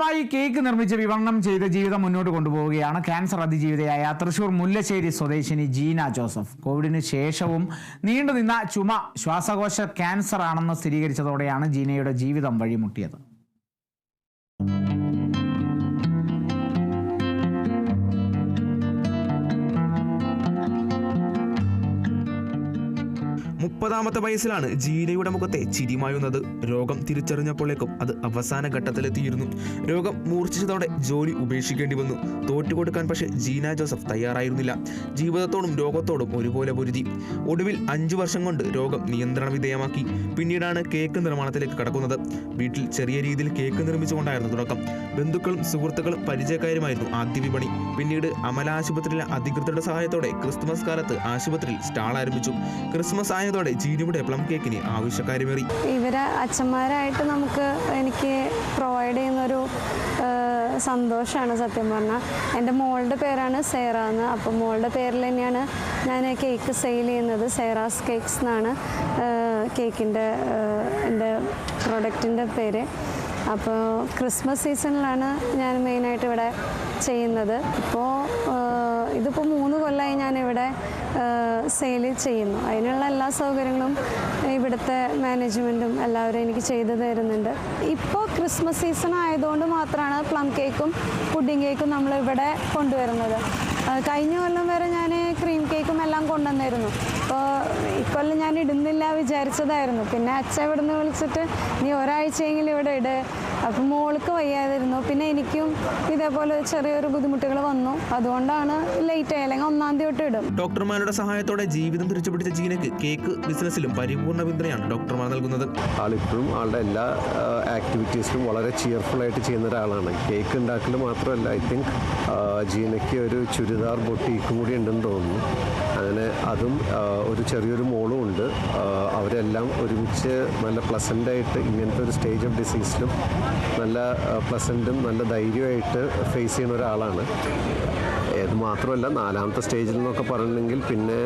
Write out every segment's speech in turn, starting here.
മായി കേക്ക് നിർമ്മിച്ച് വിവരണം ചെയ്ത് ജീവിതം മുന്നോട്ട് കൊണ്ടുപോവുകയാണ് ക്യാൻസർ അതിജീവിതയായ തൃശൂർ മുല്ലശ്ശേരി സ്വദേശിനി ജീന ജോസഫ്. കോവിഡിന് ശേഷവും നീണ്ടുനിന്ന ചുമ ശ്വാസകോശ ക്യാൻസർ ആണെന്ന് സ്ഥിരീകരിച്ചതോടെയാണ് ജീനയുടെ ജീവിതം വഴിമുട്ടിയത്. മുപ്പതാമത്തെ വയസ്സിലാണ് ജീനയുടെ മുഖത്തെ ചിരിമായുന്നത്. രോഗം തിരിച്ചറിഞ്ഞപ്പോഴേക്കും അത് അവസാന ഘട്ടത്തിലെത്തിയിരുന്നു. രോഗം മൂർച്ഛിച്ചതോടെ ജോലി ഉപേക്ഷിക്കേണ്ടി വന്നു. തോറ്റുകൊടുക്കാൻ പക്ഷേ ജീന ജോസഫ് തയ്യാറായിരുന്നില്ല. ജീവിതത്തോടും രോഗത്തോടും ഒരുപോലെ പൊരുതി. ഒടുവിൽ അഞ്ചു വർഷം കൊണ്ട് രോഗം നിയന്ത്രണ വിധേയമാക്കി. പിന്നീടാണ് കേക്ക് നിർമ്മാണത്തിലേക്ക് കടക്കുന്നത്. വീട്ടിൽ ചെറിയ രീതിയിൽ കേക്ക് നിർമ്മിച്ചുകൊണ്ടായിരുന്നു തുടക്കം. ബന്ധുക്കളും സുഹൃത്തുക്കളും പരിചയക്കാരുമായിരുന്നു ആദ്യ വിപണി. പിന്നീട് അമല ആശുപത്രിയിലെ അധികൃതരുടെ സഹായത്തോടെ ക്രിസ്തുമസ് കാലത്ത് ആശുപത്രിയിൽ സ്റ്റാൾ ആരംഭിച്ചു. ക്രിസ്മസ് ആയതോടെ ജീനിയുടെ പ്ലം കേക്കിന് ആവശ്യക്കാരുമേറി. ഇവരെ അച്ഛന്മാരായിട്ട് നമുക്ക് എനിക്ക് പ്രൊവൈഡ് ചെയ്യുന്നൊരു സന്തോഷമാണ് സത്യം പറഞ്ഞാൽ എന്റെ മോളുടെ പേരാണ് സേറ എന്ന്. അപ്പോൾ മോളുടെ പേരിൽ തന്നെയാണ് ഞാൻ കേക്ക് സെയിൽ ചെയ്യുന്നത്. സേറാസ് കേക്ക്സ് എന്നാണ് കേക്കിന്റെ എന്റെ പ്രൊഡക്റ്റിന്റെ പേര്. അപ്പോൾ ക്രിസ്മസ് സീസണിലാണ് ഞാൻ മെയിനായിട്ട് ഇവിടെ ചെയ്യുന്നത്. ഇപ്പോൾ ഇതിപ്പോൾ മൂന്ന് കൊല്ലമായി ഞാനിവിടെ സെയിൽ ചെയ്യുന്നു. അതിനുള്ള എല്ലാ സൗകര്യങ്ങളും ഇവിടുത്തെ മാനേജ്മെന്റും എല്ലാവരും എനിക്ക് ചെയ്തു തരുന്നുണ്ട്. ഇപ്പോൾ ക്രിസ്മസ് സീസൺ ആയതുകൊണ്ട് മാത്രമാണ് പ്ലം കേക്കും പുഡിംഗ് കേക്കും നമ്മൾ ഇവിടെ കൊണ്ടുവരുന്നത്. കഴിഞ്ഞ കൊല്ലം വരെ ഞാൻ ക്രീം കേക്കും എല്ലാം കൊണ്ടുവന്നിരുന്നു. അപ്പോൾ ഇക്കൊല്ലം ഞാൻ ഇടുന്നില്ല വിചാരിച്ചതായിരുന്നു. പിന്നെ അച്ഛൻ ഇവിടുന്ന് വിളിച്ചിട്ട് നീ ഒരാഴ്ചയെങ്കിലും ഇവിടെ ഇട്. അപ്പം മോൾക്ക് വയ്യാതിരുന്നു പിന്നെ എനിക്കും ഇതേപോലെ ചെറിയൊരു ബുദ്ധിമുട്ടുകൾ വന്നു. അതുകൊണ്ടാണ് ലേറ്റ് ആയി. അല്ലെങ്കിൽ ഒന്നാം തീയതി തൊട്ട് ഇടും. ഡോക്ടർമാരുടെ സഹായത്തോടെ ജീവിതം തിരിച്ചുപിടിച്ച ജീനക്ക് കേക്ക് ബിസിനസ്സിലും പരിപൂർണ പിന്തുണയാണ് ഡോക്ടർമാർ നൽകുന്നത്. ആളിപ്പോഴും ആളുടെ എല്ലാ ആക്ടിവിറ്റീസിലും വളരെ ചിയർഫുൾ ആയിട്ട് ചെയ്യുന്ന ഒരാളാണ്. കേക്ക് ഉണ്ടാക്കൽ മാത്രമല്ല ഐ തിങ്ക് ജീനയ്ക്ക് ഒരു ചുരിദാർ ബൊട്ടീക്കും കൂടി ഉണ്ടെന്ന് തോന്നുന്നു. അതും ഒരു ചെറിയൊരു മോളും ഉണ്ട്. അവരെല്ലാം ഒരുമിച്ച് നല്ല പ്ലസന്റായിട്ട് ഇങ്ങനത്തെ ഒരു സ്റ്റേജ് ഓഫ് ഡിസീസിലും നല്ല പ്ലസന്റും നല്ല ധൈര്യമായിട്ട് ഫേസ് ചെയ്യുന്ന ഒരാളാണ്. മാത്രമല്ല നാലാമത്തെ സ്റ്റേജിൽ നിന്നൊക്കെ പറഞ്ഞെങ്കിൽ പിന്നെ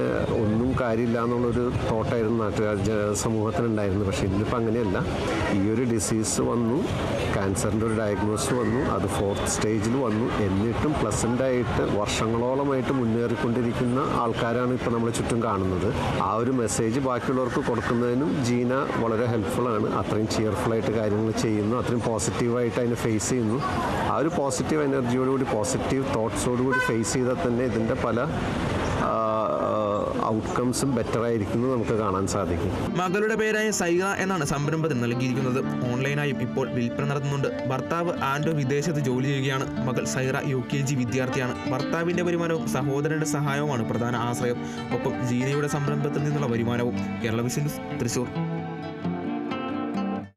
ഒന്നും കാര്യമില്ല എന്നുള്ളൊരു തോട്ടായിരുന്നു നാട്ടുകാർ സമൂഹത്തിനുണ്ടായിരുന്നു പക്ഷേ ഇന്നിപ്പോൾ അങ്ങനെയല്ല. ഈ ഒരു ഡിസീസ് വന്നു ക്യാൻസറിന്റെ ഒരു ഡയഗ്നോസ് വന്നു അത് ഫോർത്ത് സ്റ്റേജിൽ വന്നു. എന്നിട്ടും പ്ലസന്റായിട്ട് വർഷങ്ങളോളമായിട്ട് മുന്നേറിക്കൊണ്ടിരിക്കുന്ന ആൾക്കാരാണ് ഇപ്പോൾ നമ്മൾ ചുറ്റും കാണുന്നത്. ആ ഒരു മെസ്സേജ് ബാക്കിയുള്ളവർക്ക് കൊടുക്കുന്നതിനും ജീന വളരെ ഹെൽപ്ഫുള്ളാണ് അത്രയും ചിയർഫുള്ളായിട്ട് കാര്യങ്ങൾ ചെയ്യുന്നു അത്രയും പോസിറ്റീവായിട്ട് അതിനെ ഫേസ് ചെയ്യുന്നു. ആ ഒരു പോസിറ്റീവ് എനർജിയോടുകൂടി പോസിറ്റീവ് തോട്ട്സോടുകൂടി ഫേസ് ചെയ്താൽ തന്നെ ഇതിന്റെ പല ഔട്ട്കംസും ബെറ്റർ ആയിരിക്കുന്നത് നമുക്ക് കാണാൻ സാധിക്കും. മകളുടെ പേരായ സൈറ എന്നാണ് സംരംഭത്തിന് നൽകിയിരിക്കുന്നത്. ഓൺലൈനായും ഇപ്പോൾ വിൽപ്പന നടത്തുന്നുണ്ട്. ഭർത്താവ് ആൻഡോ വിദേശത്ത് ജോലി ചെയ്യുകയാണ്. മകൾ സൈറ യു കെ ജി വിദ്യാർത്ഥിയാണ്. ഭർത്താവിന്റെ വരുമാനവും സഹോദരന്റെ സഹായവുമാണ് പ്രധാന ആശ്രയം. ഒപ്പം ജീനയുടെ സംരംഭത്തിൽ നിന്നുള്ള വരുമാനവും കേരള തൃശ്ശൂർ തൃശൂർ.